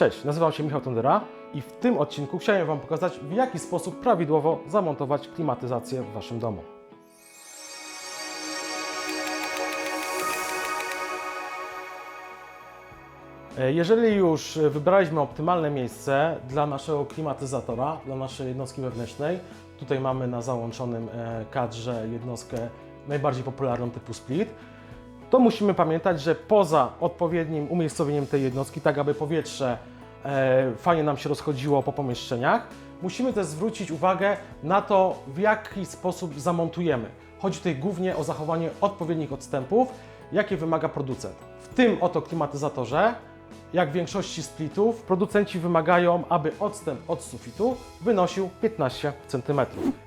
Cześć, nazywam się Michał Tondera i w tym odcinku chciałem Wam pokazać, w jaki sposób prawidłowo zamontować klimatyzację w Waszym domu. E, Jeżeli już wybraliśmy optymalne miejsce dla naszego klimatyzatora, dla naszej jednostki wewnętrznej, tutaj mamy na załączonym e, kadrze jednostkę najbardziej popularną typu split, to musimy pamiętać, że poza odpowiednim umiejscowieniem tej jednostki, tak aby powietrze fajnie nam się rozchodziło po pomieszczeniach, musimy też zwrócić uwagę na to, w jaki sposób zamontujemy. Chodzi tutaj głównie o zachowanie odpowiednich odstępów, jakie wymaga producent. W tym oto klimatyzatorze, jak w większości splitów, producenci wymagają, aby odstęp od sufitu wynosił 15 cm.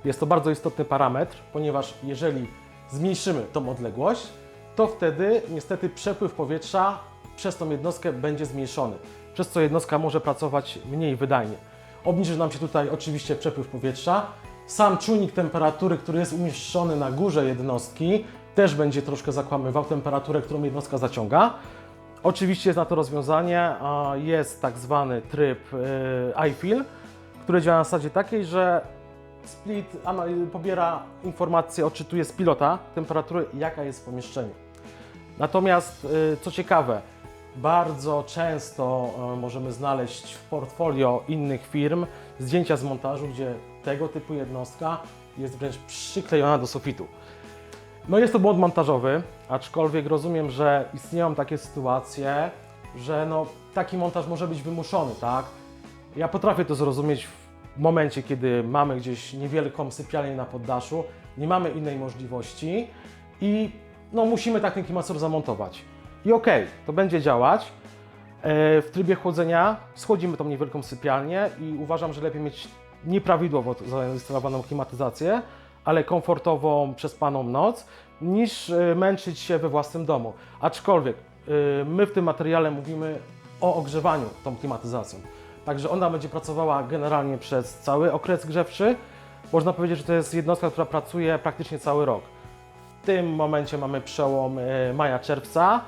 Jest to bardzo istotny parametr, ponieważ jeżeli zmniejszymy tą odległość, to wtedy niestety przepływ powietrza przez tą jednostkę będzie zmniejszony, przez co jednostka może pracować mniej wydajnie. Obniży nam się tutaj oczywiście przepływ powietrza. Sam czujnik temperatury, który jest umieszczony na górze jednostki, też będzie troszkę zakłamywał temperaturę, którą jednostka zaciąga. Oczywiście jest na to rozwiązanie, jest tak zwany tryb y, iFill, który działa na zasadzie takiej, że Split pobiera informacje, odczytuje z pilota temperatury, jaka jest w pomieszczeniu. Natomiast, y, co ciekawe, bardzo często y, możemy znaleźć w portfolio innych firm zdjęcia z montażu, gdzie tego typu jednostka jest wręcz przyklejona do sufitu. No jest to błąd montażowy, aczkolwiek rozumiem, że istnieją takie sytuacje, że no, taki montaż może być wymuszony, tak? Ja potrafię to zrozumieć w momencie, kiedy mamy gdzieś niewielką sypialnię na poddaszu, nie mamy innej możliwości i no, musimy tak ten klimatyzator zamontować. I okej, to będzie działać. E, W trybie chłodzenia schłodzimy tą niewielką sypialnię i uważam, że lepiej mieć nieprawidłowo zainstalowaną klimatyzację, ale komfortową przespaną noc, niż e, męczyć się we własnym domu. Aczkolwiek e, my w tym materiale mówimy o ogrzewaniu tą klimatyzacją. Także ona będzie pracowała generalnie przez cały okres grzewczy. Można powiedzieć, że to jest jednostka, która pracuje praktycznie cały rok. W tym momencie mamy przełom maja-czerwca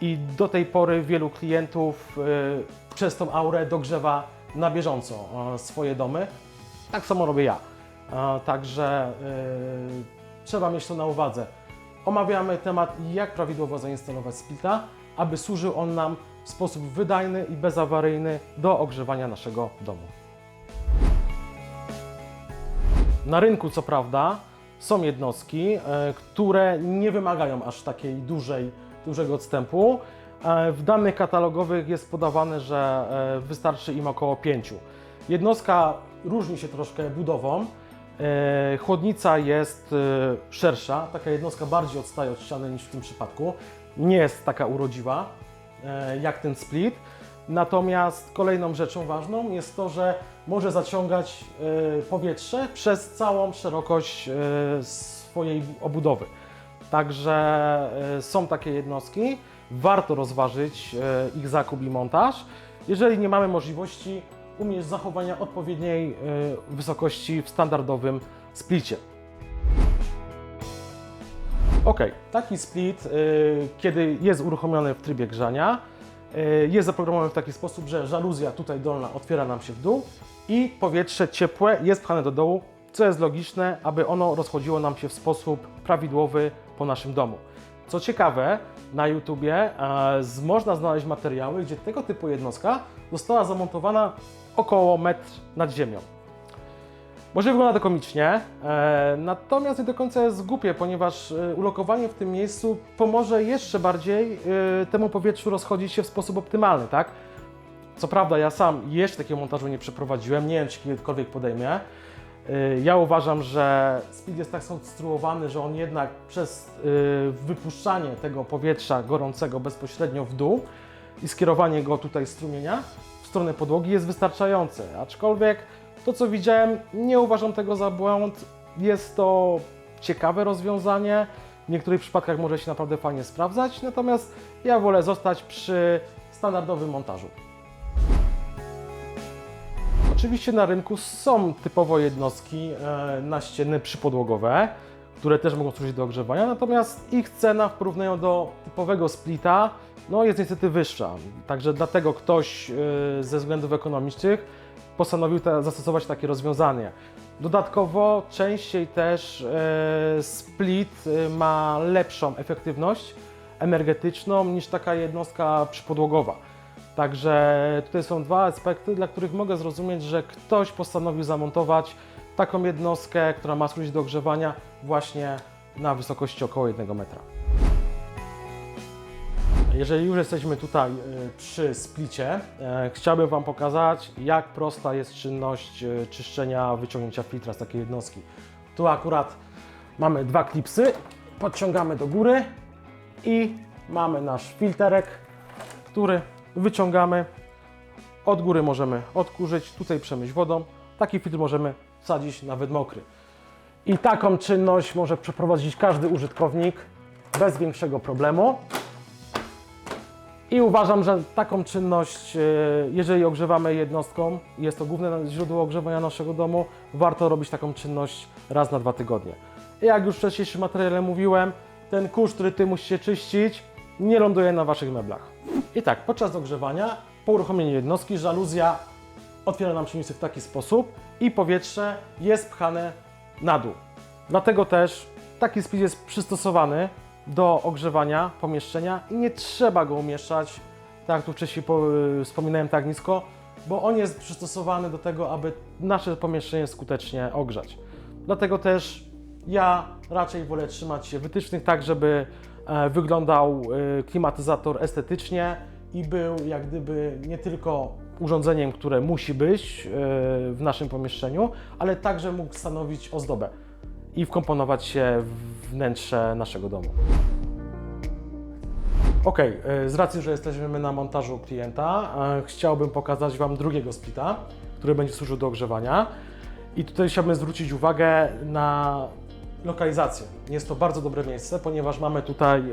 i do tej pory wielu klientów e, przez tą aurę dogrzewa na bieżąco e, swoje domy. Tak samo robię ja. E, Także e, trzeba mieć to na uwadze. Omawiamy temat, jak prawidłowo zainstalować splita, aby służył on nam w sposób wydajny i bezawaryjny do ogrzewania naszego domu. Na rynku, co prawda, są jednostki, które nie wymagają aż takiej dużej, dużego odstępu. E, W danych katalogowych jest podawane, że e, wystarczy im około 5. Jednostka różni się troszkę budową. E, Chłodnica jest szersza, taka jednostka bardziej odstaje od ściany niż w tym przypadku. Nie jest taka urodziwa jak ten split. Natomiast kolejną rzeczą ważną jest to, że może zaciągać powietrze przez całą szerokość swojej obudowy. Także e, są takie jednostki, warto rozważyć e, ich zakup i montaż, jeżeli nie mamy możliwości umieć zachowania odpowiedniej e, wysokości w standardowym splicie. Ok, taki split, kiedy jest uruchomiony w trybie grzania, jest zaprogramowany w taki sposób, że żaluzja tutaj dolna otwiera nam się w dół i powietrze ciepłe jest pchane do dołu, co jest logiczne, aby ono rozchodziło nam się w sposób prawidłowy po naszym domu. Co ciekawe, na YouTubie e, można znaleźć materiały, gdzie tego typu jednostka została zamontowana około metr nad ziemią. Może wygląda to komicznie, e, natomiast nie do końca jest głupie, ponieważ e, ulokowanie w tym miejscu pomoże jeszcze bardziej e, temu powietrzu rozchodzić się w sposób optymalny, tak? Co prawda ja sam jeszcze takiego montażu nie przeprowadziłem, nie wiem czy kiedykolwiek podejmie. E, Ja uważam, że speed jest tak skonstruowany, że on jednak przez e, wypuszczanie tego powietrza gorącego bezpośrednio w dół i skierowanie go tutaj strumienia w stronę podłogi jest wystarczające. Aczkolwiek to, co widziałem, nie uważam tego za błąd. Jest to ciekawe rozwiązanie. W niektórych przypadkach może się naprawdę fajnie sprawdzać, natomiast ja wolę zostać przy standardowym montażu. Oczywiście na rynku są typowo jednostki e, naścienne przypodłogowe, które też mogą służyć do ogrzewania, natomiast ich cena w porównaniu do typowego splita no, jest niestety wyższa. Także dlatego ktoś e, ze względów ekonomicznych postanowił zastosować takie rozwiązanie. Dodatkowo częściej też e, split ma lepszą efektywność energetyczną niż taka jednostka przypodłogowa. Także tutaj są dwa aspekty, dla których mogę zrozumieć, że ktoś postanowił zamontować taką jednostkę, która ma służyć do ogrzewania właśnie na wysokości około 1 metra. Jeżeli już jesteśmy tutaj y, przy splicie, e, chciałbym Wam pokazać, jak prosta jest czynność y, czyszczenia, wyciągnięcia filtra z takiej jednostki. Tu akurat mamy dwa klipsy, podciągamy do góry i mamy nasz filterek, który wyciągamy. Od góry możemy odkurzyć, tutaj przemyć wodą. Taki filtr możemy wsadzić nawet mokry. I taką czynność może przeprowadzić każdy użytkownik bez większego problemu. I uważam, że taką czynność, e, jeżeli ogrzewamy jednostką, jest to główne źródło ogrzewania naszego domu, warto robić taką czynność raz na dwa tygodnie. I jak już w wcześniejszym materiale mówiłem, ten kurz, który Ty musicie czyścić, nie ląduje na Waszych meblach. I tak, podczas ogrzewania, po uruchomieniu jednostki, żaluzja otwiera nam silnicę w taki sposób i powietrze jest pchane na dół. Dlatego też taki spis jest przystosowany do ogrzewania pomieszczenia i nie trzeba go umieszczać, tak jak tu wcześniej po, wspominałem, tak nisko, bo on jest przystosowany do tego, aby nasze pomieszczenie skutecznie ogrzać. Dlatego też ja raczej wolę trzymać się wytycznych tak, żeby wyglądał e, klimatyzator estetycznie i był jak gdyby nie tylko urządzeniem, które musi być e, w naszym pomieszczeniu, ale także mógł stanowić ozdobę i wkomponować się w wnętrze naszego domu. Ok, z racji, że jesteśmy na montażu klienta, e, chciałbym pokazać Wam drugiego splita, który będzie służył do ogrzewania. I tutaj chciałbym zwrócić uwagę na lokalizację. Jest to bardzo dobre miejsce, ponieważ mamy tutaj e,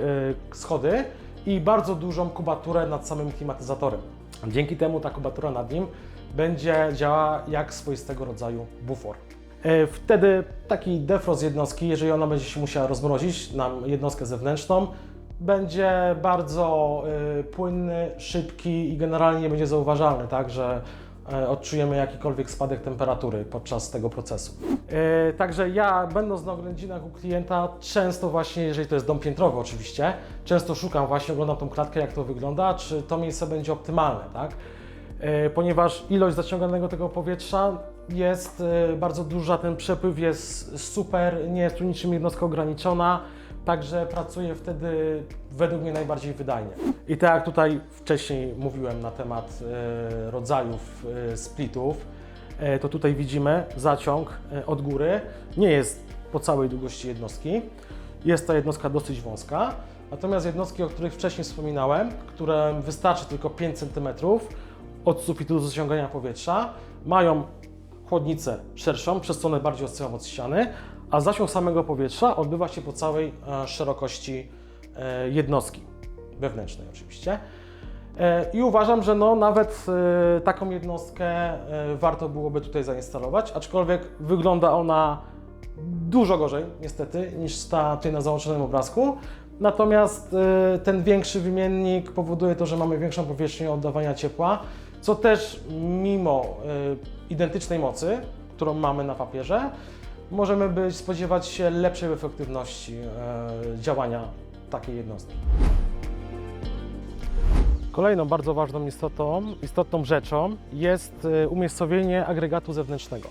schody i bardzo dużą kubaturę nad samym klimatyzatorem. Dzięki temu ta kubatura nad nim będzie działała jak swoistego rodzaju bufor. E, Wtedy taki defrost jednostki, jeżeli ona będzie się musiała rozmrozić na jednostkę zewnętrzną, będzie bardzo y, płynny, szybki i generalnie nie będzie zauważalny, tak, że odczujemy jakikolwiek spadek temperatury podczas tego procesu. Y, także ja, będąc na oględzinach u klienta, często właśnie, jeżeli to jest dom piętrowy oczywiście, często szukam właśnie, oglądam tą klatkę, jak to wygląda, czy to miejsce będzie optymalne, tak, y, ponieważ ilość zaciąganego tego powietrza jest y, bardzo duża, ten przepływ jest super, nie jest tu niczym jednostka ograniczona, Także pracuję wtedy według mnie najbardziej wydajnie. I tak jak tutaj wcześniej mówiłem na temat e, rodzajów e, splitów, e, to tutaj widzimy zaciąg od góry. Nie jest po całej długości jednostki. Jest to jednostka dosyć wąska. Natomiast jednostki, o których wcześniej wspominałem, które wystarczy tylko 5 cm od sufitu do zaciągania powietrza, mają chłodnicę szerszą, przez co one bardziej odsyłają od ściany, a zasięg samego powietrza odbywa się po całej e, szerokości e, jednostki wewnętrznej oczywiście. E, I uważam, że no, nawet taką jednostkę warto byłoby tutaj zainstalować, aczkolwiek wygląda ona dużo gorzej niestety niż ta tutaj na załączonym obrazku. Natomiast ten większy wymiennik powoduje to, że mamy większą powierzchnię oddawania ciepła, co też mimo identycznej mocy, którą mamy na papierze, możemy być, spodziewać się lepszej efektywności e, działania takiej jednostki. Kolejną bardzo ważną istotą, istotną rzeczą jest e, umiejscowienie agregatu zewnętrznego,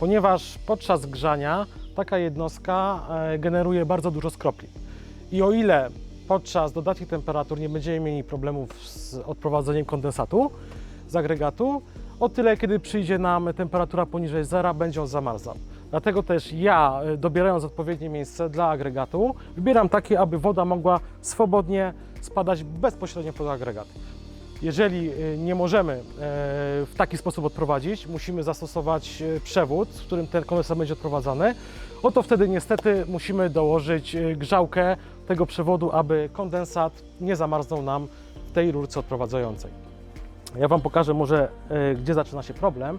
ponieważ podczas grzania taka jednostka e, generuje bardzo dużo skropli. I o ile podczas dodatnich temperatur nie będziemy mieli problemów z odprowadzeniem kondensatu z agregatu, o tyle kiedy przyjdzie nam temperatura poniżej zera, będzie on zamarzał. Dlatego też ja, y, dobierając odpowiednie miejsce dla agregatu, wybieram takie, aby woda mogła swobodnie spadać bezpośrednio pod agregat. Jeżeli y, nie możemy e, w taki sposób odprowadzić, musimy zastosować e, przewód, w którym ten kondensat będzie odprowadzany, oto wtedy niestety musimy dołożyć e, grzałkę tego przewodu, aby kondensat nie zamarznął nam w tej rurce odprowadzającej. Ja Wam pokażę może, e, gdzie zaczyna się problem.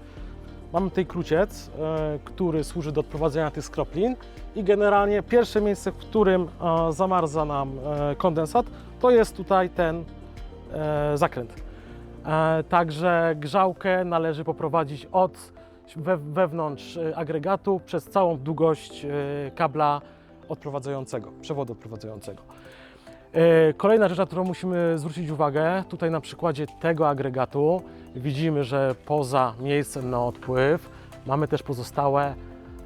Mamy tutaj kruciec, e, który służy do odprowadzenia tych skroplin i generalnie pierwsze miejsce, w którym e, zamarza nam e, kondensat, to jest tutaj ten zakręt. Także grzałkę należy poprowadzić od we, wewnątrz agregatu przez całą długość kabla odprowadzającego, przewodu odprowadzającego. E, Kolejna rzecz, na którą musimy zwrócić uwagę, tutaj na przykładzie tego agregatu widzimy, że poza miejscem na odpływ mamy też pozostałe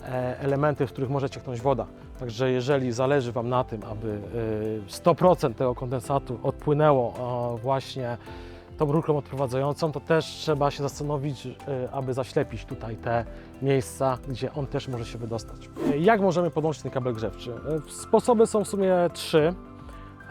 e, elementy, w których może cieknąć woda. Także jeżeli zależy Wam na tym, aby e, 100% tego kondensatu odpłynęło e, właśnie tą rurką odprowadzającą, to też trzeba się zastanowić, e, aby zaślepić tutaj te miejsca, gdzie on też może się wydostać. E, Jak możemy podłączyć ten kabel grzewczy? E, Sposoby są w sumie trzy.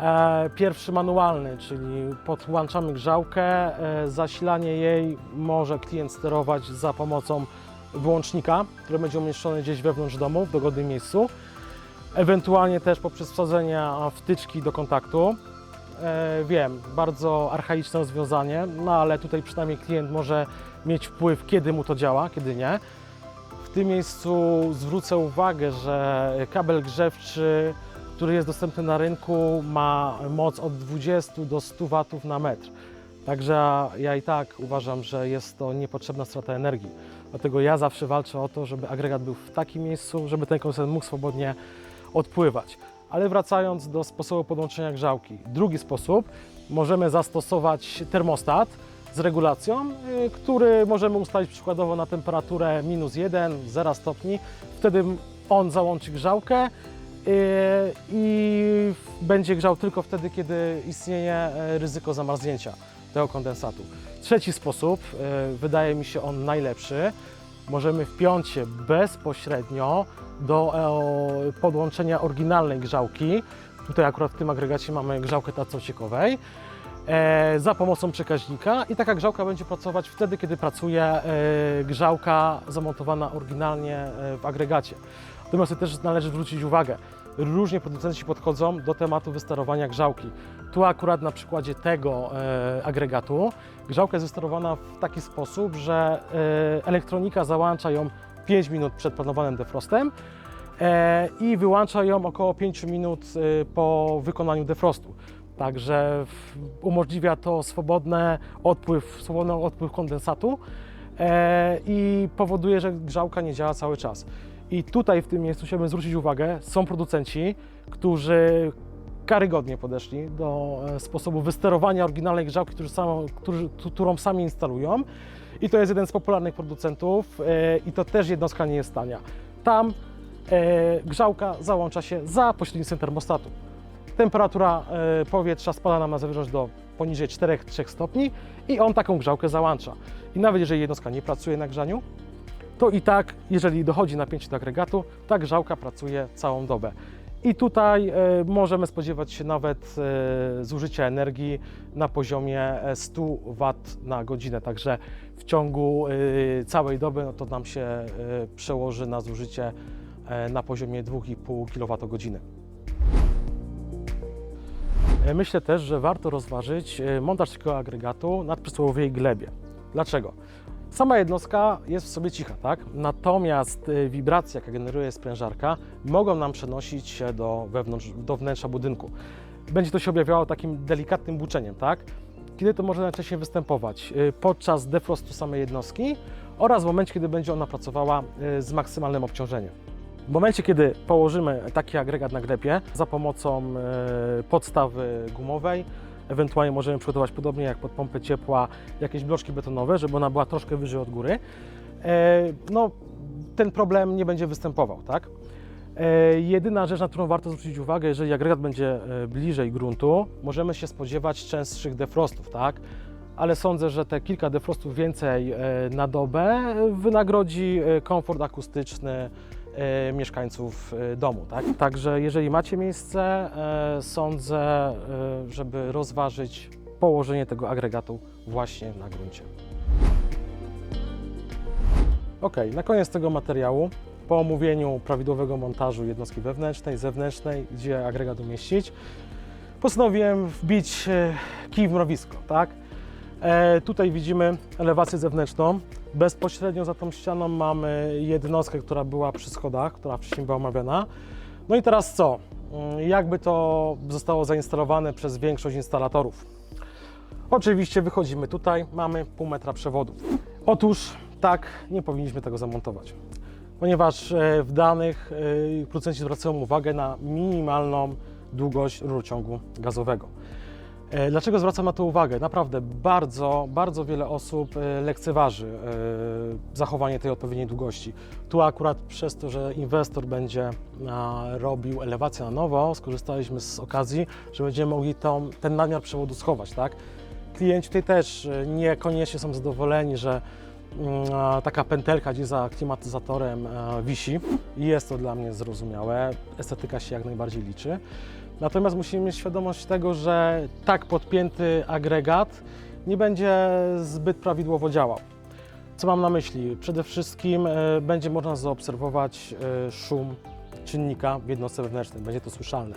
E, Pierwszy manualny, czyli podłączamy grzałkę, e, zasilanie jej może klient sterować za pomocą wyłącznika, który będzie umieszczony gdzieś wewnątrz domu, w dogodnym miejscu. Ewentualnie też poprzez wsadzenie wtyczki do kontaktu. E, Wiem, bardzo archaiczne rozwiązanie, no ale tutaj przynajmniej klient może mieć wpływ, kiedy mu to działa, kiedy nie. W tym miejscu zwrócę uwagę, że kabel grzewczy, który jest dostępny na rynku, ma moc od 20 do 100 W na metr. Także ja i tak uważam, że jest to niepotrzebna strata energii. Dlatego ja zawsze walczę o to, żeby agregat był w takim miejscu, żeby ten kondensat mógł swobodnie odpływać. Ale wracając do sposobu podłączenia grzałki. Drugi sposób, możemy zastosować termostat z regulacją, y, który możemy ustalić przykładowo na temperaturę minus 1, 0 stopni. Wtedy on załączy grzałkę i będzie grzał tylko wtedy, kiedy istnieje e, ryzyko zamarznięcia tego kondensatu. Trzeci sposób, y, wydaje mi się on najlepszy, możemy wpiąć się bezpośrednio do e, podłączenia oryginalnej grzałki. Tutaj akurat w tym agregacie mamy grzałkę tacociekowej e, za pomocą przekaźnika i taka grzałka będzie pracować wtedy, kiedy pracuje e, grzałka zamontowana oryginalnie e, w agregacie. Natomiast też należy zwrócić uwagę, różnie producenci podchodzą do tematu wysterowania grzałki. Tu akurat na przykładzie tego e, agregatu grzałka jest wysterowana w taki sposób, że e, elektronika załącza ją 5 minut przed planowanym defrostem e, i wyłącza ją około 5 minut e, po wykonaniu defrostu. Także w- umożliwia to swobodny odpływ, swobodny odpływ kondensatu e, i powoduje, że grzałka nie działa cały czas. I tutaj w tym miejscu chciałbym zwrócić uwagę, są producenci, którzy karygodnie podeszli do e, sposobu wysterowania oryginalnej grzałki, którzy którą sami instalują. I to jest jeden z popularnych producentów e, i to też jednostka nie jest tania. Tam e, grzałka załącza się za pośrednictwem termostatu. Temperatura powietrza spada nam na zewnątrz do poniżej 4-3 stopni i on taką grzałkę załącza. I nawet jeżeli jednostka nie pracuje na grzaniu, to i tak, jeżeli dochodzi napięcie do agregatu, ta grzałka pracuje całą dobę. I tutaj e, możemy spodziewać się nawet e, zużycia energii na poziomie e, 100 W na godzinę. Także w ciągu e, całej doby no to nam się e, przełoży na zużycie e, na poziomie 2,5 kWh. E, Myślę też, że warto rozważyć e, montaż takiego agregatu na przysłowiowej glebie. Dlaczego? Sama jednostka jest w sobie cicha, tak? Natomiast e, wibracje, jakie generuje sprężarka, mogą nam przenosić się do, wewnątrz, do wnętrza budynku. Będzie to się objawiało takim delikatnym buczeniem, tak? Kiedy to może najczęściej występować? E, Podczas defrostu samej jednostki oraz w momencie, kiedy będzie ona pracowała e, z maksymalnym obciążeniem. W momencie, kiedy położymy taki agregat na glebie za pomocą podstawy gumowej, ewentualnie możemy przygotować podobnie jak pod pompę ciepła jakieś bloczki betonowe, żeby ona była troszkę wyżej od góry, e, no ten problem nie będzie występował, tak? E, Jedyna rzecz, na którą warto zwrócić uwagę, jeżeli agregat będzie e, bliżej gruntu, możemy się spodziewać częstszych defrostów, tak? Ale sądzę, że te kilka defrostów więcej na dobę wynagrodzi komfort akustyczny mieszkańców e, domu, tak? Także jeżeli macie miejsce, e, sądzę, e, żeby rozważyć położenie tego agregatu właśnie na gruncie. Ok, na koniec tego materiału, po omówieniu prawidłowego montażu jednostki wewnętrznej, zewnętrznej, gdzie agregat umieścić, postanowiłem wbić e, kij w mrowisko, tak? E, tutaj widzimy elewację zewnętrzną. Bezpośrednio za tą ścianą mamy jednostkę, która była przy schodach, która wcześniej była omawiana. No i teraz co? Mm, Jakby to zostało zainstalowane przez większość instalatorów? Oczywiście wychodzimy tutaj, mamy pół metra przewodu. Otóż tak, nie powinniśmy tego zamontować, ponieważ e, w danych e, producenci zwracają uwagę na minimalną długość rurociągu gazowego. E, Dlaczego zwracam na to uwagę? Naprawdę bardzo, bardzo wiele osób e, lekceważy e, zachowanie tej odpowiedniej długości. Tu akurat przez to, że inwestor będzie robił elewację na nowo, skorzystaliśmy z okazji, że będziemy mogli tą, ten nadmiar przewodu schować. Tak? Klienci tutaj też niekoniecznie są zadowoleni, że taka pętelka gdzieś za klimatyzatorem wisi i jest to dla mnie zrozumiałe. Estetyka się jak najbardziej liczy. Natomiast musimy mieć świadomość tego, że tak podpięty agregat nie będzie zbyt prawidłowo działał. Co mam na myśli? Przede wszystkim e, będzie można zaobserwować e, szum czynnika w jednostce wewnętrznej, będzie to słyszalne.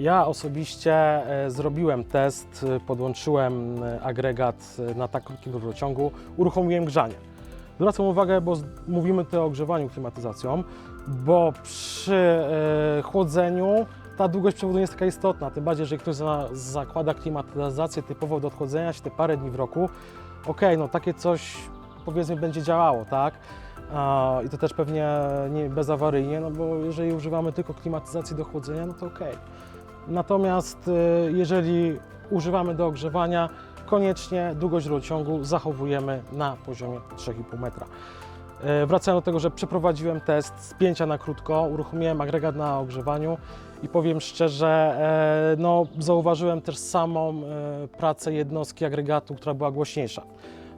Ja osobiście e, zrobiłem test, e, podłączyłem e, agregat na tak krótkim rurociągu, uruchomiłem grzanie. Zwracam uwagę, bo mówimy tutaj o grzewaniu klimatyzacją, bo przy chłodzeniu ta długość przewodu nie jest taka istotna, tym bardziej, jeżeli ktoś za, zakłada klimatyzację typowo do odchłodzenia się te parę dni w roku, okej, no takie coś powiedzmy będzie działało, tak? I to też pewnie nie bezawaryjnie, no bo jeżeli używamy tylko klimatyzacji do chłodzenia, no to okej. Natomiast e, jeżeli używamy do ogrzewania, koniecznie długość rurociągu zachowujemy na poziomie 3,5 metra. E, Wracając do tego, że przeprowadziłem test spięcia na krótko, uruchomiłem agregat na ogrzewaniu i powiem szczerze, e, no, zauważyłem też samą e, pracę jednostki agregatu, która była głośniejsza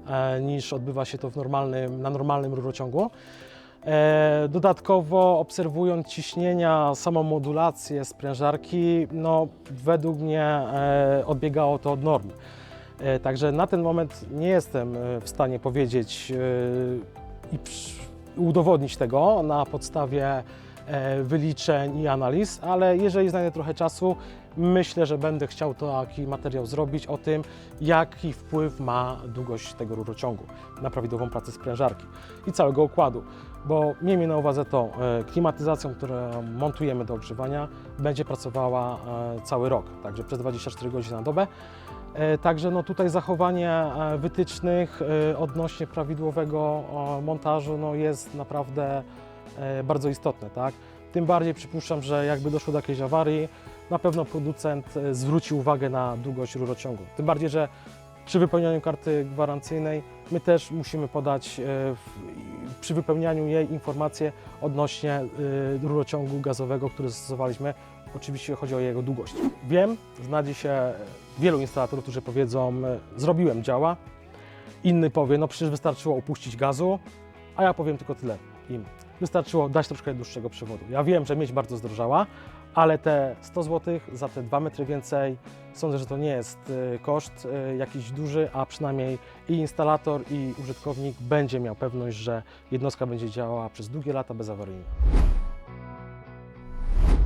e, niż odbywa się to w normalnym, na normalnym rurociągu. E, Dodatkowo obserwując ciśnienia, samą modulację sprężarki, no, według mnie e, odbiegało to od normy. E, Także na ten moment nie jestem w stanie powiedzieć i udowodnić tego na podstawie wyliczeń i analiz, ale jeżeli znajdę trochę czasu, myślę, że będę chciał taki materiał zrobić o tym, jaki wpływ ma długość tego rurociągu na prawidłową pracę sprężarki i całego układu. Bo miejmy na uwadze to, e, klimatyzacją, którą montujemy do ogrzewania, będzie pracowała e, cały rok, także przez 24 godziny na dobę. E, Także no tutaj zachowanie wytycznych odnośnie prawidłowego montażu no jest naprawdę bardzo istotne. Tak? Tym bardziej przypuszczam, że jakby doszło do jakiejś awarii, na pewno producent zwróci uwagę na długość rurociągu. Tym bardziej, że przy wypełnianiu karty gwarancyjnej my też musimy podać e, przy wypełnianiu jej informacje odnośnie e, rurociągu gazowego, który zastosowaliśmy. Oczywiście chodzi o jego długość. Wiem, znajdzie się wielu instalatorów, którzy powiedzą, e, zrobiłem działa. Inny powie, no przecież wystarczyło upuścić gazu, a ja powiem tylko tyle im. Wystarczyło dać troszkę dłuższego przewodu. Ja wiem, że mieć bardzo zdrożała, ale te 100 zł za te 2 metry więcej, sądzę, że to nie jest e, koszt e, jakiś duży, a przynajmniej i instalator, i użytkownik będzie miał pewność, że jednostka będzie działała przez długie lata bezawaryjnie.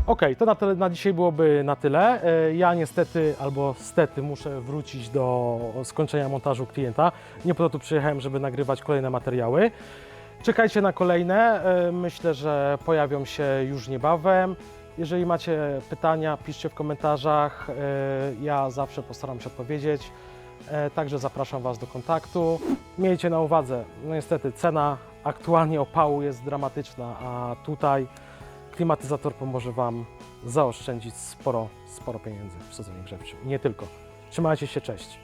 Ok, to na, tyle, na dzisiaj byłoby na tyle. E, Ja niestety albo stety muszę wrócić do skończenia montażu klienta. Nie po to tu przyjechałem, żeby nagrywać kolejne materiały. Czekajcie na kolejne. Myślę, że pojawią się już niebawem. Jeżeli macie pytania, piszcie w komentarzach. E, Ja zawsze postaram się odpowiedzieć. E, Także zapraszam Was do kontaktu. Miejcie na uwadze, no niestety cena aktualnie opału jest dramatyczna, a tutaj klimatyzator pomoże Wam zaoszczędzić sporo, sporo pieniędzy w sezonie grzewczym. Nie tylko. Trzymajcie się, cześć.